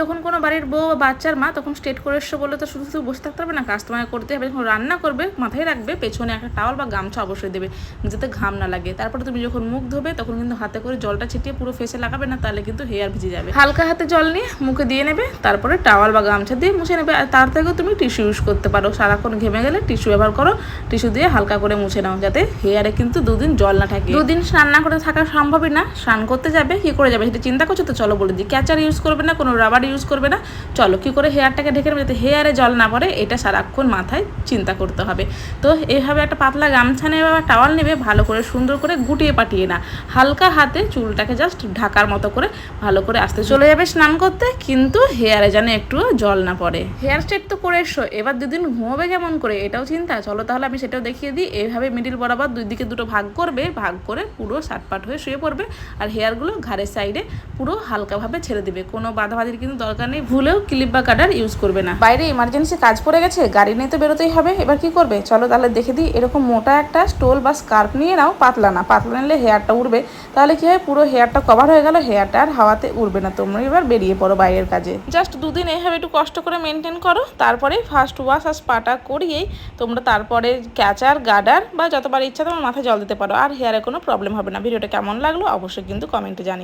যখন কোনো বাড়ির বউ বা বাচ্চার মা তখন স্টেট করে এসছো বলে তো শুধু শুধু বসে থাকতে হবে না কাজ তোমায় করতে হবে। যখন রান্না করবে, মাথায় রাখবে, পেছনে একটা টাওয়াল বা গামছা অবশ্যই দেবে, যাতে ঘাম না লাগে। তারপরে তুমি যখন মুখ ধোবে, তখন কিন্তু হাতে করে জলটা ছিটিয়ে পুরো ফেসে লাগাবে না, তাহলে কিন্তু হেয়ার ভিজে যাবে। হালকা হাতে জল নিয়ে মুখে দিয়ে নেবে, তারপরে টাওয়াল বা গামছা দিয়ে মুছে নেবে। আর তার থেকেও তুমি টিস্যু ইউজ করতে পারো। সারাক্ষণ ঘেমে গেলে টিস্যু ব্যবহার করো টিস্যু দিয়ে হালকা করে মুছে নাও, যাতে হেয়ারে কিন্তু দুদিন জল না থাকে। দুদিন স্নান না করে থাকা সম্ভবই না, স্নান করতে যাবে, কি করে যাবে সেটা চিন্তা করছ তো? চলো বলে দিই। ক্যাচার ইউজ করবে না, কোনো রাবার ইউজ করবে না। চলো, কী করে হেয়ারটাকে ঢেকে নেবে? যাতে হেয়ারে জল না পড়ে, এটা সারাক্ষণ মাথায় চিন্তা করতে হবে। তো এইভাবে একটা পাতলা গামছা নেবে বা টাওয়াল নেবে, ভালো করে সুন্দর করে গুটিয়ে পাঠিয়ে না। হালকা হাতে চুলটাকে জাস্ট ঢাকার মতো করে ভালো করে আসতে চলে যাবে স্নান করতে, কিন্তু হেয়ারে যেন একটু জল না পড়ে। হেয়ার স্ট্রেট তো করে এসো, এবার দুদিন ঘুমোবে কেমন করে, এটাও চিন্তা। চলো তাহলে আমি সেটাও দেখিয়ে দিই। এইভাবে মিডিল বরাবর দুই দিকে দুটো ভাগ করবে, ভাগ করে পুরো সাটপাট হয়ে শুয়ে পড়বে, আর হেয়ারগুলো ঘাড়ের সাইডে পুরো হালকাভাবে ছেড়ে দেবে। কোনো বাধাবাধির কিন্তু দরকার নেই ভুলেও ক্লিপ বা কাটার ইউজ করবে না। বাইরে ইমার্জেন্সি কাজ পড়ে গেছে গাড়ি নিয়ে তো বেরোতেই হবে এবার কি করবে? চলো তাহলে দেখে দিই এরকম মোটা একটা স্টোল বা স্কার্ফ নিয়ে নাও পাতলা না পাতলা নিলে হেয়ারটা উড়বে। তাহলে কি হয় পুরো হেয়ারটা কভার হয়ে গেল হেয়ারটা আর হাওয়াতে উড়বে না। তোমরা এবার বেরিয়ে পড়ো বাইরের কাজে। জাস্ট দুদিন এইভাবে একটু কষ্ট করে মেনটেন করো তারপরে ফার্স্ট ওয়াশ আর স্পাটা করিয়েই তোমরা তারপরে ক্যাচার গার্ডার বা যতবার ইচ্ছা তোমার মাথায় জল দিতে পারো আর হেয়ারে কোনো প্রবলেম হবে না। ভিডিওটা কেমন লাগল অবশ্যই কিন্তু কমেন্টে জানি